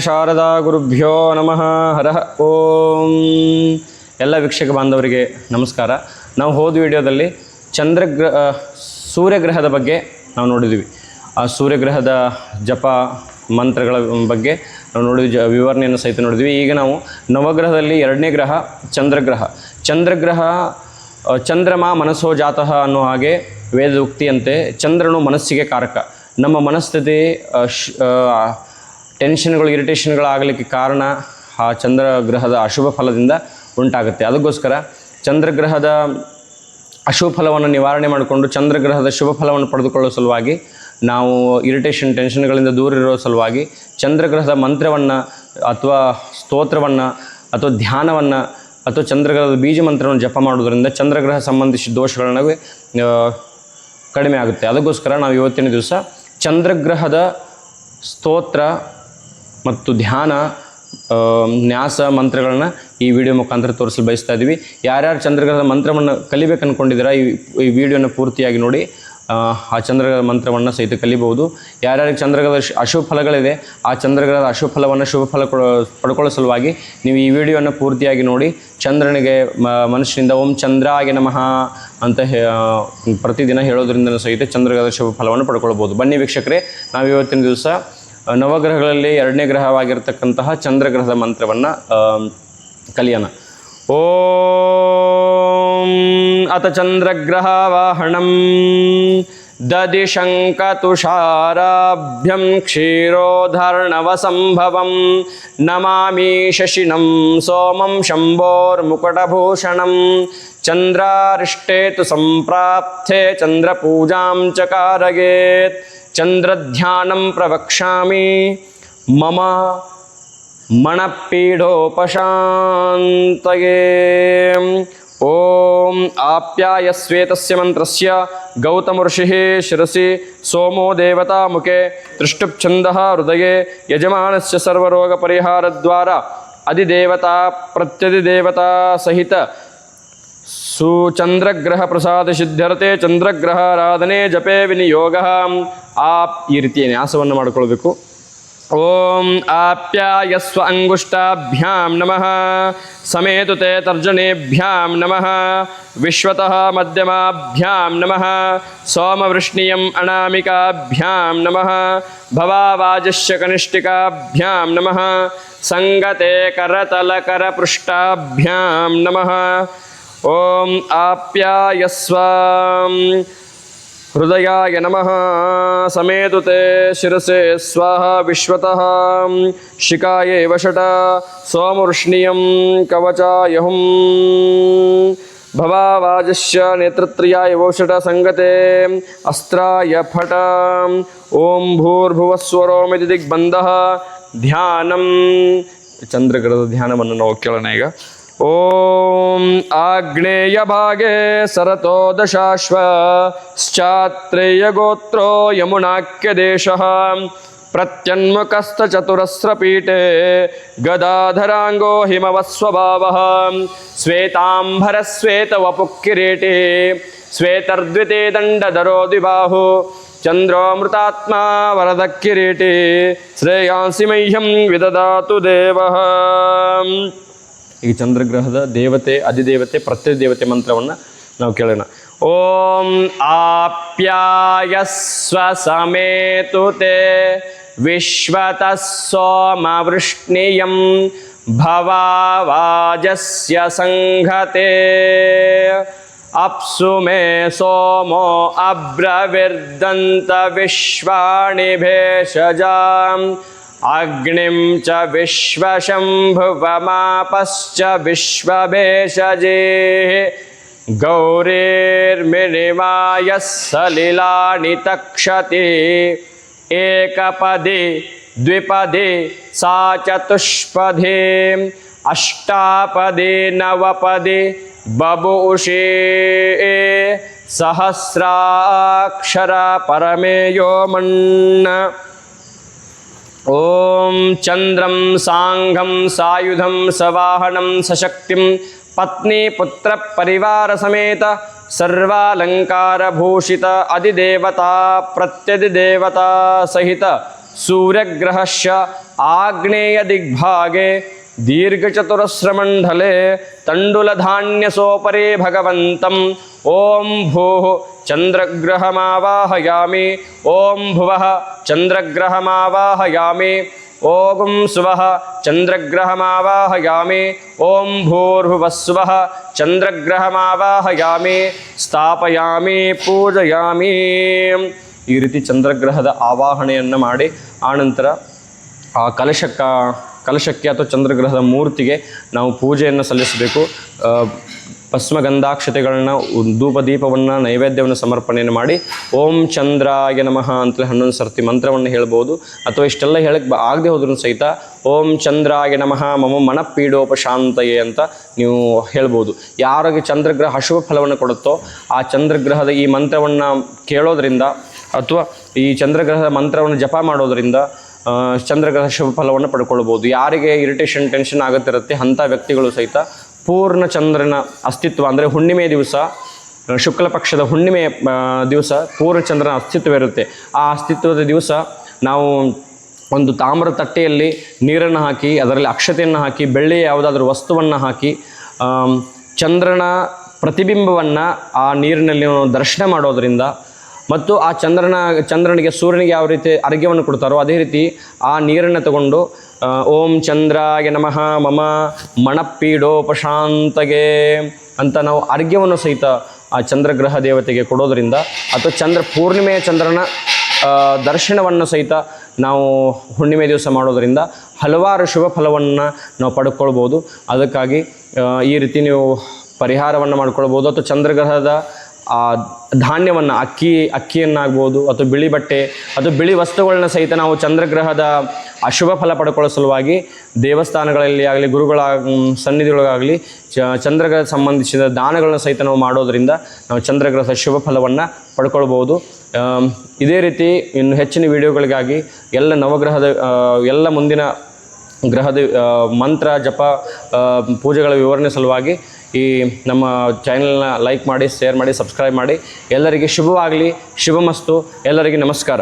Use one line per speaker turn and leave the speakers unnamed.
ಶಾರದಾ ಗುರುಭ್ಯೋ ನಮಃ ಹರಹ ಓಂ. ಎಲ್ಲ ವೀಕ್ಷಕ ಬಾಂಧವರಿಗೆ ನಮಸ್ಕಾರ. ನಾವು ಹೋದ ವಿಡಿಯೋದಲ್ಲಿ ಚಂದ್ರಗ್ರ ಆ, ಸೂರ್ಯಗ್ರಹದ ಬಗ್ಗೆ ನಾವು ನೋಡಿದ್ವಿ. ಆ ಸೂರ್ಯಗ್ರಹದ ಜಪ ಮಂತ್ರಗಳ ಬಗ್ಗೆ ನಾವು ನೋಡಿದ್ವಿ ಜ ವಿವರಣೆಯನ್ನು ಸಹಿತ ನೋಡಿದ್ವಿ. ಈಗ ನಾವು ನವಗ್ರಹದಲ್ಲಿ ಎರಡನೇ ಗ್ರಹ ಚಂದ್ರಗ್ರಹ. ಚಂದ್ರಗ್ರಹ ಚಂದ್ರಮ ಮನಸ್ಸೋ ಜಾತಃ ಅನ್ನೋ ಹಾಗೆ ವೇದ ಉಕ್ತಿಯಂತೆ ಚಂದ್ರನು ಮನಸ್ಸಿಗೆ ಕಾರಕ. ನಮ್ಮ ಮನಸ್ಥಿತಿ ಟೆನ್ಷನ್ಗಳು, ಇರಿಟೇಷನ್ಗಳಾಗಲಿಕ್ಕೆ ಕಾರಣ ಆ ಚಂದ್ರಗ್ರಹದ ಅಶುಭ ಫಲದಿಂದ ಉಂಟಾಗುತ್ತೆ. ಅದಕ್ಕೋಸ್ಕರ ಚಂದ್ರಗ್ರಹದ ಅಶುಭ ಫಲವನ್ನು ನಿವಾರಣೆ ಮಾಡಿಕೊಂಡು ಚಂದ್ರಗ್ರಹದ ಶುಭ ಫಲವನ್ನು ಪಡೆದುಕೊಳ್ಳುವ ಸಲುವಾಗಿ ನಾವು ಇರಿಟೇಷನ್, ಟೆನ್ಷನ್ಗಳಿಂದ ದೂರ ಇರೋ ಸಲುವಾಗಿ ಚಂದ್ರಗ್ರಹದ ಮಂತ್ರವನ್ನು ಅಥವಾ ಸ್ತೋತ್ರವನ್ನು ಅಥವಾ ಧ್ಯಾನವನ್ನು ಅಥವಾ ಚಂದ್ರಗ್ರಹದ ಬೀಜ ಮಂತ್ರವನ್ನು ಜಪ ಮಾಡೋದರಿಂದ ಚಂದ್ರಗ್ರಹ ಸಂಬಂಧಿಸಿದ ದೋಷಗಳನ್ನ ಕಡಿಮೆ ಆಗುತ್ತೆ. ಅದಕ್ಕೋಸ್ಕರ ನಾವು ಇವತ್ತಿನ ದಿವಸ ಚಂದ್ರಗ್ರಹದ ಸ್ತೋತ್ರ ಮತ್ತು ಧ್ಯಾನ ನ್ಯಾಸ ಮಂತ್ರಗಳನ್ನ ಈ ವಿಡಿಯೋ ಮುಖಾಂತರ ತೋರಿಸಲು ಬಯಸ್ತಾ ಇದ್ದೀವಿ ಯಾರ್ಯಾರು ಚಂದ್ರಗ್ರಹದ ಮಂತ್ರವನ್ನು ಕಲಿಬೇಕು ಅಂದ್ಕೊಂಡಿದ್ದೀರಾ ಈ ಈ ವಿಡಿಯೋನ ಪೂರ್ತಿಯಾಗಿ ನೋಡಿ ಆ, ಚಂದ್ರಗ್ರಹ ಮಂತ್ರವನ್ನು ಸಹಿತ ಕಲಿಬಹುದು. ಯಾರ್ಯಾರಿಗೆ ಚಂದ್ರಗ್ರಹದ ಅಶುಭ ಫಲಗಳಿದೆ ಆ ಚಂದ್ರಗ್ರಹದ ಅಶುಭ ಫಲವನ್ನು ಶುಭ ಫಲ ಪಡ್ಕೊಳ್ಳೋ ಸಲುವಾಗಿ ನೀವು ಈ ವಿಡಿಯೋನ ಪೂರ್ತಿಯಾಗಿ ನೋಡಿ ಚಂದ್ರನಿಗೆ ಮನುಷ್ಯನಿಂದ ಓಂ ಚಂದ್ರಾಗೆ ನಮಃ ಅಂತ ಪ್ರತಿದಿನ ಹೇಳೋದ್ರಿಂದ ಸಹಿತ ಚಂದ್ರಗ್ರಹದ ಶುಭ ಫಲವನ್ನು ಪಡ್ಕೊಳ್ಬೋದು ಬನ್ನಿ ವೀಕ್ಷಕರೇ ನಾವು ಇವತ್ತಿನ ದಿವಸ ನವಗ್ರಹಗಳಲ್ಲಿ ಎರಡನೇ ಗ್ರಹವಾಗಿರ್ತಕ್ಕಂತಹ ಚಂದ್ರಗ್ರಹದ ಮಂತ್ರವನ್ನು ಕಲಿಯೋಣ. ಓಂ ಅತ ಚಂದ್ರಗ್ರಹವಾಹಣಂ ದದಿಶಂಕತುಷಾರಾಭ್ಯಂ ಕ್ಷೀರೋಧರ್ಣವಸಂಭವಂ ನಮಾಮಿ ಶಶಿನಂ ಸೋಮಂ ಶಂಭೋರ್ಮುಕಟಭೂಷಣಂ ಚಂದ್ರಾರಿಷ್ಟೇತು ಸಂಪ್ರಾಪ್ತೆ ಚಂದ್ರಪೂಜಾಂ ಚಕಾರಯೇತ್ ಚಂದ್ರಧ್ಯಾನಂ ಪ್ರವಕ್ಷ್ಯಾಮಿ ಮಮ ಮಣಪೀಡೋಪಶಾಂತಯೇ ಓಂ ಆಪ್ಯಾಯ ಶ್ವೇತಸ್ಯ ಮಂತ್ರಸ್ಯ ಗೌತಮ ಋಷಿ ಶಿರಸಿ ಸೋಮೋ ದೇವತಾ ಮುಖೆ ತೃಷ್ಟುಪ್ಛಂದಃ ಹೃದಯೇ ಯಜಮಾನಸ್ಯ ಸರ್ವರೋಗ ಪರಿಹಾರದ್ವಾರ ಅಧಿದೇವತಾ ಪ್ರತ್ಯಧಿದೇವತಾ ಸಹಿತ ಸುಚಂದ್ರಗ್ರಹ ಪ್ರಸಾದ ಸಿದ್ಧರತೆ ಚಂದ್ರಗ್ರಹ ಆರಾಧನೆ ಜಪೆ ವಿನಿಯೋಗ ಆಪ್ ಈ ರೀತಿಯ ನ್ಯಾಸವನ್ನು ಮಾಡಿಕೊಳ್ಬೇಕು. ಓಂ ಆಪ್ಯಾಯಸ್ವ ಅಂಗುಷ್ಟಾಭ್ಯಾಂ ನಮಃ. ಸಮೇತು ತೇ ತರ್ಜನೇಭ್ಯಾಂ ನಮಃ. ವಿಶ್ವತಃ ಮಧ್ಯಮಾಭ್ಯಾಂ ನಮಃ. ಸೋಮವೃಷ್ಣಿಯಂ ಅನಾಮಿಕಾಭ್ಯಾಂ ನಮಃ. ಭವಾವಾಜಸ್ಯ ಕನಿಷ್ಠಿಕಾಭ್ಯಾಂ ನಮಃ. ಸಂಗತೆ ಕರತಲಕರಪೃಷ್ಟಾಭ್ಯಾಂ ನಮಃ. ಓಂ ಆಪ್ಯಾಯಸ್ವ. ಹೃದಯಾಯ ನಮಃ. ಸಮೇತು ಶಿರಸೆ ಸ್ವಾಹ ವಿಶ್ವತಃ. ಶಿಖಾಯೇ ವಷಟ ಸೋಮವೃಷ್ಣಿಯಂ ಕವಚಾಯಹುಂ. ಭವಾವಾಜಶ್ಯ ಭವಾವಾಜಸ್ಯ ವೋಷಟ ಸಂಗತೆ ಅಸ್ತ್ರಾಯ ಫಟ. ಓಂ ಭೂರ್ಭುವಸ್ವರೋಮಿತಿ ದಿಗ್ಬಂಧಃ. ಧ್ಯಾನಂ. ಚಂದ್ರಗ್ರಹದ ಧ್ಯಾನವನ್ನು ನಾವು ಕೇಳೋಣ ಈಗ. ओम आग्नेय भागे सरतो दशाश्वश्चात्रेयगोत्रो गदाधरांगो हिमवस्व गदाधराङ्गो हिमवस्वभावः श्वेताम्भरश्वेतवपुः किरीटे श्वेतर्द्विते दण्डधरो द्विबाहु चन्द्रोमृतात्मा वरदः किरीटे श्रेयांसि मह्यं विददातु देवः। ಈಗ ಚಂದ್ರಗ್ರಹದ ದೇವತೆ, ಅಧಿದೇವತೆ ಪ್ರತ್ಯದೇವತೆ ಮಂತ್ರವನ್ನು ನಾವು ಕೇಳೋಣ. ಓಂ ಆಪ್ಯಾಯಸ್ವ ಸಮೇತು ತೇ ವಿಶ್ವತಃ ಸೋಮವೃಷ್ಣಿಯಂ ಭವಾವಾಜಸ್ಯ ಸಂಘತೆ. ಅಪ್ಸು ಮೇ ಸೋಮೋ ಅಬ್ರವಿರ್ದಂತ ವಿಶ್ವಾಣಿ ಭೇಷಜಾಂ अग्निं च विश्वशम्भुवमापश्च विश्वभेषजेः गौरेर्मिनिमायः सलिलानि तक्षति। एकपदे, द्विपदे, सा चतुष्पदे। अष्टापदे, नवपदे, बबुषे। सहस्राक्षरा परमेयो मन्न। ॐ चन्द्रं पत्नी पुत्र परिवार समेत सर्वालंकार भूषित अधिदेवता प्रत्यधिदेवता सहित सूर्यग्रहश्च आग्नेयदिग्भागे दीर्घचतुरस्रमण्डले तण्डुलधान्यसोपरे भगवन्तम् ओम भूः ಚಂದ್ರಗ್ರಹಮಾವಾಹಯಾಮಿ. ಓಂ ಭುವಃ ಚಂದ್ರಗ್ರಹಮಾವಾಹಯಾಮಿ. ಓಂ ಸುವಃ ಚಂದ್ರಗ್ರಹಮಾವಾಹಯಾಮಿ. ಓಂ ಭೂರ್ಭುವಸ್ಸುವಃ ಚಂದ್ರಗ್ರಹಮಾವಾಹಯಾಮಿ. ಸ್ಥಾಪಯಾಮಿ, ಪೂಜಯಾಮಿ. ಈ ರೀತಿ ಚಂದ್ರಗ್ರಹದ ಆವಾಹನೆಯನ್ನು ಮಾಡಿ ಆನಂತರ ಆ ಕಲಶಕ್ಕ, ಕಲಶಕ್ಕೆ ಅಥವಾ ಚಂದ್ರಗ್ರಹದ ಮೂರ್ತಿಗೆ ನಾವು ಪೂಜೆಯನ್ನು ಸಲ್ಲಿಸಬೇಕು. ಭಸ್ಮಗಂಧಾಕ್ಷತೆಗಳನ್ನ ಉ- ಧೂಪ ದೀಪವನ್ನು ನೈವೇದ್ಯವನ್ನು ಸಮರ್ಪಣೆಯನ್ನು ಮಾಡಿ ಓಂ ಚಂದ್ರಾಯ ನಮಃ ಅಂತಲೇ ಹನ್ನೊಂದು ಸರ್ತಿ ಮಂತ್ರವನ್ನು ಹೇಳ್ಬೋದು. ಅಥವಾ ಇಷ್ಟೆಲ್ಲ ಹೇಳಕ್ಕೆ ಆಗದೆ ಹೋದ್ರೂ ಸಹಿತ ಓಂ ಚಂದ್ರಾಯ ನಮಃ, ಮಮ ಮನಪೀಡೋಪಶಾಂತಯೇ ಅಂತ ನೀವು ಹೇಳ್ಬೋದು. ಯಾರಿಗೆ ಚಂದ್ರಗ್ರಹ ಅಶುಭ ಫಲವನ್ನು ಕೊಡುತ್ತೋ, ಆ ಚಂದ್ರಗ್ರಹದ ಈ ಮಂತ್ರವನ್ನು ಕೇಳೋದ್ರಿಂದ ಅಥವಾ ಈ ಚಂದ್ರಗ್ರಹದ ಮಂತ್ರವನ್ನು ಜಪ ಮಾಡೋದ್ರಿಂದ ಚಂದ್ರಗ್ರಹ ಶುಭ ಫಲವನ್ನು ಪಡ್ಕೊಳ್ಬೋದು. ಯಾರಿಗೆ ಇರಿಟೇಷನ್ ಟೆನ್ಷನ್ ಆಗುತ್ತಿರುತ್ತೆ, ಅಂಥ ವ್ಯಕ್ತಿಗಳು ಸಹಿತ ಪೂರ್ಣ ಚಂದ್ರನ ಅಸ್ತಿತ್ವ ಅಂದರೆ ಹುಣ್ಣಿಮೆ ದಿವಸ ಶುಕ್ಲ ಪಕ್ಷದ ಹುಣ್ಣಿಮೆ ದಿವಸ ಪೂರ್ಣ ಚಂದ್ರನ ಅಸ್ತಿತ್ವ ಇರುತ್ತೆ. ಆ ಅಸ್ತಿತ್ವದ ದಿವಸ ನಾವು ಒಂದು ತಾಮ್ರ ತಟ್ಟೆಯಲ್ಲಿ ನೀರನ್ನು ಹಾಕಿ, ಅದರಲ್ಲಿ ಅಕ್ಷತೆಯನ್ನು ಹಾಕಿ, ಬೆಳ್ಳಿಯ ಯಾವುದಾದ್ರೂ ವಸ್ತುವನ್ನು ಹಾಕಿ ಚಂದ್ರನ ಪ್ರತಿಬಿಂಬವನ್ನು ಆ ನೀರಿನಲ್ಲಿ ದರ್ಶನ ಮಾಡೋದರಿಂದ ಮತ್ತು ಆ ಚಂದ್ರನ, ಚಂದ್ರನಿಗೆ ಸೂರ್ಯನಿಗೆ ಯಾವ ರೀತಿ ಅರ್ಘ್ಯವನ್ನು ಕೊಡ್ತಾರೋ ಅದೇ ರೀತಿ ಆ ನೀರನ್ನು ತಗೊಂಡು ಓಂ ಚಂದ್ರಾಯ ನಮಃ, ಮಮ ಮಣಪ್ಪೀಡೋಪಶಾಂತಗೆ ಅಂತ ನಾವು ಅರ್ಘ್ಯವನ್ನು ಸಹಿತ ಆ ಚಂದ್ರಗ್ರಹ ದೇವತೆಗೆ ಕೊಡೋದರಿಂದ, ಅಥವಾ ಚಂದ್ರ ಪೂರ್ಣಿಮೆಯ ಚಂದ್ರನ ದರ್ಶನವನ್ನು ಸಹಿತ ನಾವು ಹುಣ್ಣಿಮೆ ದಿವಸ ಮಾಡೋದರಿಂದ ಹಲವಾರು ಶುಭ ಫಲವನ್ನು ನಾವು ಪಡ್ಕೊಳ್ಬೋದು. ಅದಕ್ಕಾಗಿ ಈ ರೀತಿ ನೀವು ಪರಿಹಾರವನ್ನು ಮಾಡ್ಕೊಳ್ಬೋದು. ಅಥವಾ ಚಂದ್ರಗ್ರಹದ ಆ ಧಾನ್ಯವನ್ನು, ಅಕ್ಕಿ, ಅಕ್ಕಿಯನ್ನಾಗ್ಬೋದು ಅಥವಾ ಬಿಳಿ ಬಟ್ಟೆ ಅಥವಾ ಬಿಳಿ ವಸ್ತುಗಳನ್ನ ಸಹಿತ ನಾವು ಚಂದ್ರಗ್ರಹದ ಅಶುಭ ಫಲ ಪಡ್ಕೊಳ್ಳೋ ಸಲುವಾಗಿ ದೇವಸ್ಥಾನಗಳಲ್ಲಿ ಆಗಲಿ, ಗುರುಗಳ ಸನ್ನಿಧಿಗಳಾಗಲಿ ಚಂದ್ರಗ್ರಹ ಸಂಬಂಧಿಸಿದ ದಾನಗಳನ್ನ ಸಹಿತ ನಾವು ಮಾಡೋದರಿಂದ ನಾವು ಚಂದ್ರಗ್ರಹದ ಶುಭ ಫಲವನ್ನು ಪಡ್ಕೊಳ್ಬೋದು. ಇದೇ ರೀತಿ ಇನ್ನು ಹೆಚ್ಚಿನ ವಿಡಿಯೋಗಳಿಗಾಗಿ ಎಲ್ಲ ನವಗ್ರಹದ ಎಲ್ಲ ಮುಂದಿನ ಗ್ರಹದ ಮಂತ್ರ, ಜಪ ಪೂಜೆಗಳ ವಿವರಣೆ ಸಲುವಾಗಿ ಈ ನಮ್ಮ ಚಾನೆಲ್ನ ಲೈಕ್ ಮಾಡಿ ಶೇರ್ ಮಾಡಿ ಸಬ್ಸ್ಕ್ರೈಬ್ ಮಾಡಿ. ಎಲ್ಲರಿಗೆ ಶುಭವಾಗಲಿ ಶುಭಮಸ್ತು. ಎಲ್ಲರಿಗೆ ನಮಸ್ಕಾರ.